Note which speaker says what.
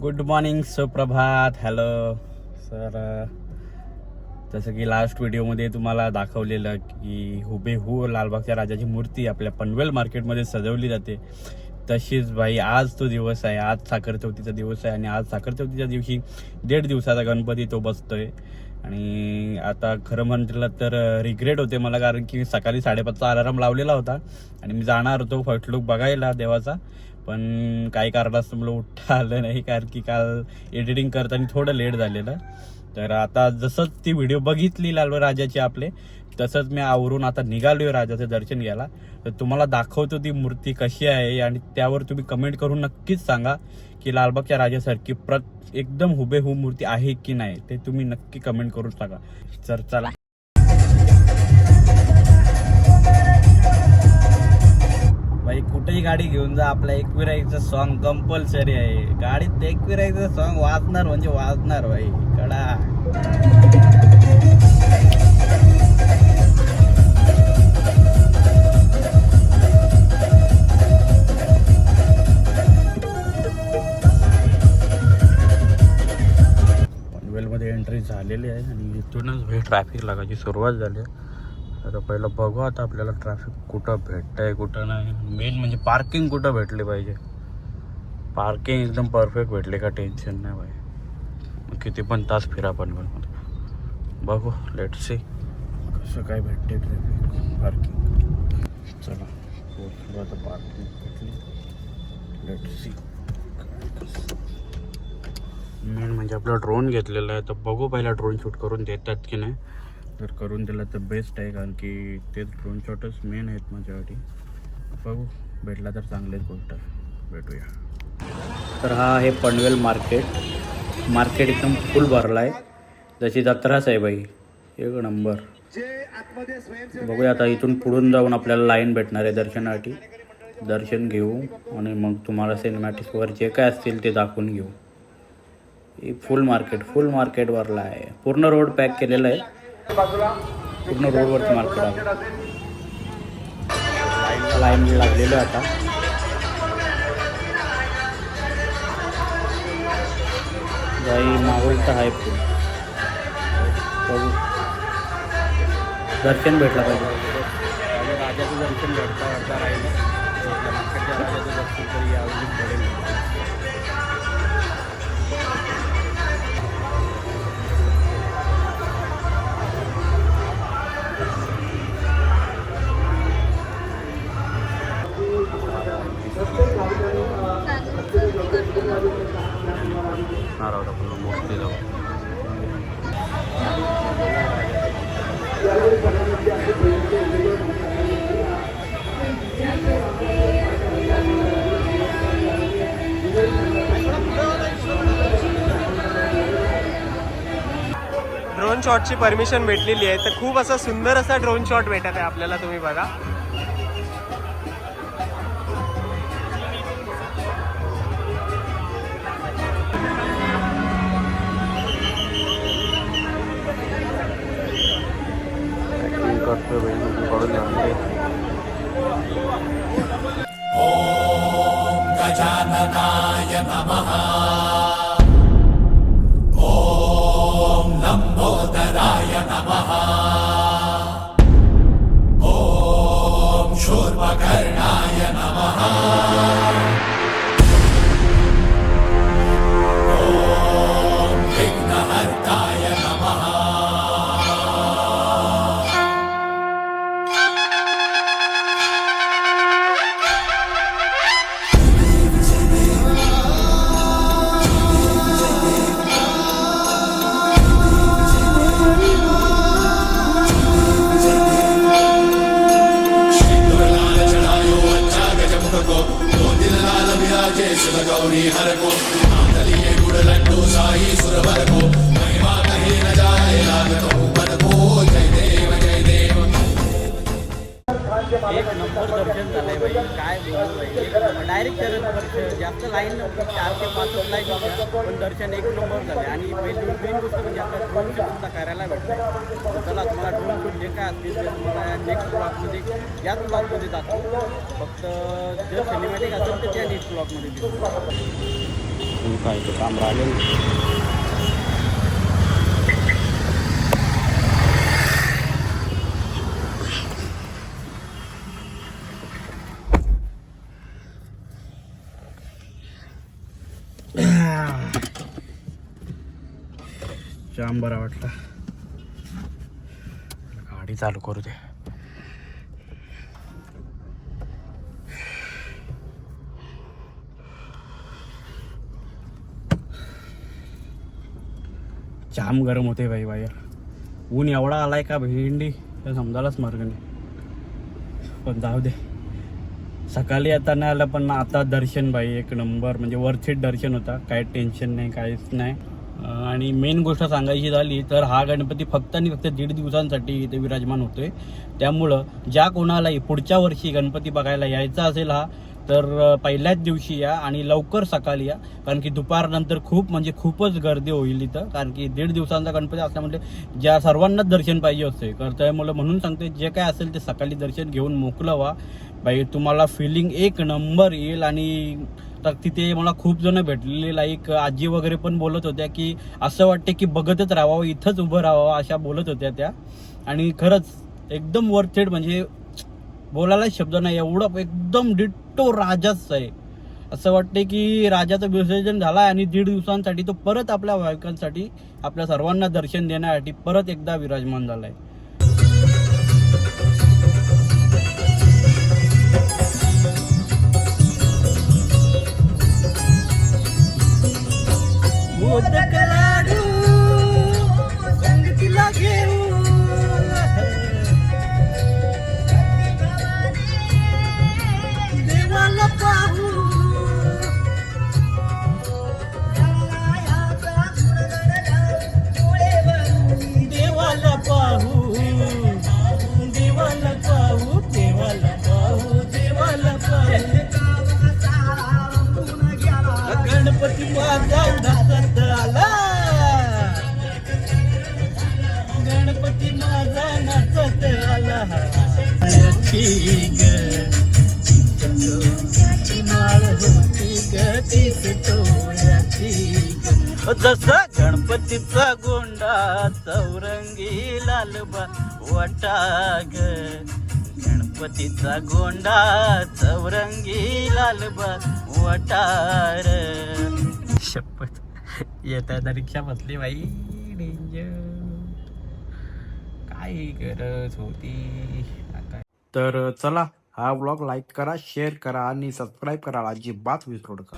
Speaker 1: Good morning सुप्रभात hello sir जसं की लास्ट व्हिडिओमध्ये तुम्हाला दाखवलेलं की हुबेहू लालबागच्या राजाची मूर्ती आपल्या पनवेल मार्केटमध्ये सजवली जाते. तशीच भाई आज तो दिवस आहे. आज साखर चौथीचा दिवस आहे आणि आज साखर चौथीच्या दिवशी दीड दिवसाचा गणपती तो बसतोय. आणि आता खरं म्हटलं तर रिग्रेट होते मला कारण की सकाळी साडेपाचचा अलाराम लावलेला होता. आणि मी जाणार होतो फर्स्ट लुक बघायला देवाचा. पण काही कारणास्तव मला उठता आलं नाही कारण की काल एडिटिंग करताना थोडं लेट झालेलं. तर आता जसंच ती व्हिडिओ बघितली लालव राजाची आपले तसंच मी आवरून आता निघालोय राजाचं दर्शन घ्यायला. तर तुम्हाला दाखवतो ती मूर्ती कशी आहे आणि त्यावर तुम्ही कमेंट करून नक्कीच सांगा की लालबागच्या राजासारखी प्रत एकदम हुबेहूब मूर्ती आहे की नाही ते तुम्ही नक्की कमेंट करून सांगा. तर चला. भाई गाडी घेऊन जा आपला एकविराईचं सॉन्ग कंपल्सरी आहे. गाडीत एकविराईचं सॉन्ग वाजणार म्हणजे वाजणार भाई कडा एंट्री झालेली आहे आणि इथूनच भाई ट्रॅफिक लागायची सुरुवात झाली आहे. आता पहिलं बघू आता आपल्याला ट्रॅफिक कुठं भेटतंय कुठं नाही. मेन म्हणजे पार्किंग कुठं भेटली पाहिजे? पार्किंग एकदम परफेक्ट भेटले का टेन्शन नाही भाई मग किती पण तास फिरा पनवेलमध्ये बघू लेट सी कसं काय भेटते ट्रॅफिक पार्किंग चला पोहोचलो आता पार्किंग भेटली लेट सी मेन म्हणजे आपला ड्रोन घेतलेला आहे तर बघू पहिला ड्रोन शूट करून देतात की नाही. जर करून दिला तर बेस्ट आहे कारण की ते ड्रोन शॉटच मेन आहेत माझ्यासाठी. बघू भेटला तर चांगलीच गोष्ट. भेटूया. तर हा आहे पनवेल मार्केट मार्केट एकदम फुल भरला आहे जशी जत्राच आहे बाई एक नंबर बघूया आता इथून पुढून जाऊन आपल्याला लाईन भेटणार आहे दर्शनासाठी. दर्शन घेऊ आणि मग तुम्हाला सिनेमॅटिक्सवर जे काय असतील ते दाखवून घेऊ. फुल मार्केट फुल मार्केट भरला आहे पूर्ण रोड पॅक केलेला आहे. पूर्ण रोडवरती मार्केट आहे. लाईन लागलेलं आहे आता. जाई माहोल तर आहे बघू. दर्शन भेटला पाहिजे. राजाचं दर्शन भेटता राहील. नारळ आपण मोठे जाऊ
Speaker 2: ड्रोन शॉटची परमिशन भेटलेली आहे. तर खूप असा सुंदर असा ड्रोन शॉट भेटत आहे आपल्याला तुम्ही बघा.
Speaker 1: நமஹ ஓம் லம்போதராய நமஹ ஓம் சூர்பகர்ணாய நமஹ गौरी हर को हम चलिए गुड़ लड्डू शाही सुर भर को महिमा कहीं न जाए लागत ऊपर को जय देव जय देव एक नंबर दर्शन डायरेक्ट चरण जास्त लाईन चार ते पाचच लाईन होत्या. पण दर्शन एक नंबर झाले. आणि पहिली मेन गोष्ट म्हणजे आपल्या ड्रोन शूट सुद्धा करायला भेटलं चला तुम्हाला ड्रोन शूट जे काय असतील ते तुम्हाला नेक्स्ट ब्लॉकमध्ये याच ब्लॉकमध्ये जातो फक्त जर सिनेमॅटिक असेल तर त्या नेक्स्ट ब्लॉकमध्ये दिसू काय ते काम राहिले जाम बरा वाटला. गाडी चालू करू दे. जाम गरम होते बाई बाहेर ऊन एवढा आलाय का भेंडी? तर समजायलाच मार्ग नाही. पण जाऊ दे. सकाळी आता नाही आलं पण आता दर्शन बाई एक नंबर. म्हणजे वरतीच दर्शन होता. काय टेन्शन नाही काहीच नाही. आणि मेन गोष्ट सांगायची झाली तर हा गणपती फक्त आणि फक्त दीड दिवसांसाठी इथे विराजमान होतोय. त्यामुळं ज्या कोणालाही पुढच्या वर्षी गणपती बघायला यायचा असेल हा तर पहिल्याच दिवशी या आणि लवकर सकाळी या. कारण की दुपारनंतर खूप म्हणजे खूपच गर्दी होईल इथं. कारण की दीड दिवसांचा गणपती असल्यामुळे ज्या सर्वांनाच दर्शन पाहिजे असते तर त्यामुळे म्हणून सांगते जे काय असेल ते सकाळी दर्शन घेऊन मोकलं व्हा. बाई तुम्हाला फिलिंग एक नंबर येईल आणि तर तिथे मला खूप जण भेटलेले लाईक आजी वगैरे पण बोलत होत्या की असं वाटते की बघतच राहावं इथंच उभं राहावं अशा बोलत होत्या त्या. आणि खरंच एकदम वर्थेड म्हणजे बोलायला शब्द नाही एवढं एकदम डिट्टो राजाच आहे. असं वाटते की राजाचं विसर्जन झाला आणि दीड दिवसांसाठी तो परत आपल्या भाविकांसाठी आपल्या सर्वांना दर्शन देण्यासाठी परत एकदा विराजमान झालाय. 我的歌 ठीक माळ होती गतीस तोळ्याची जसा गणपतीचा गोंडा चौरंगी लालबा वटाग. गणपतीचा गोंडा चौरंगी लालबा वटार. शपथ. येत आहे रिक्षा बसली बाई. डेंजर काय गरज होती? आता तर चला हा ब्लॉग लाईक करा शेअर करा आणि सबस्क्राईब करा अजिबात विसरू नका.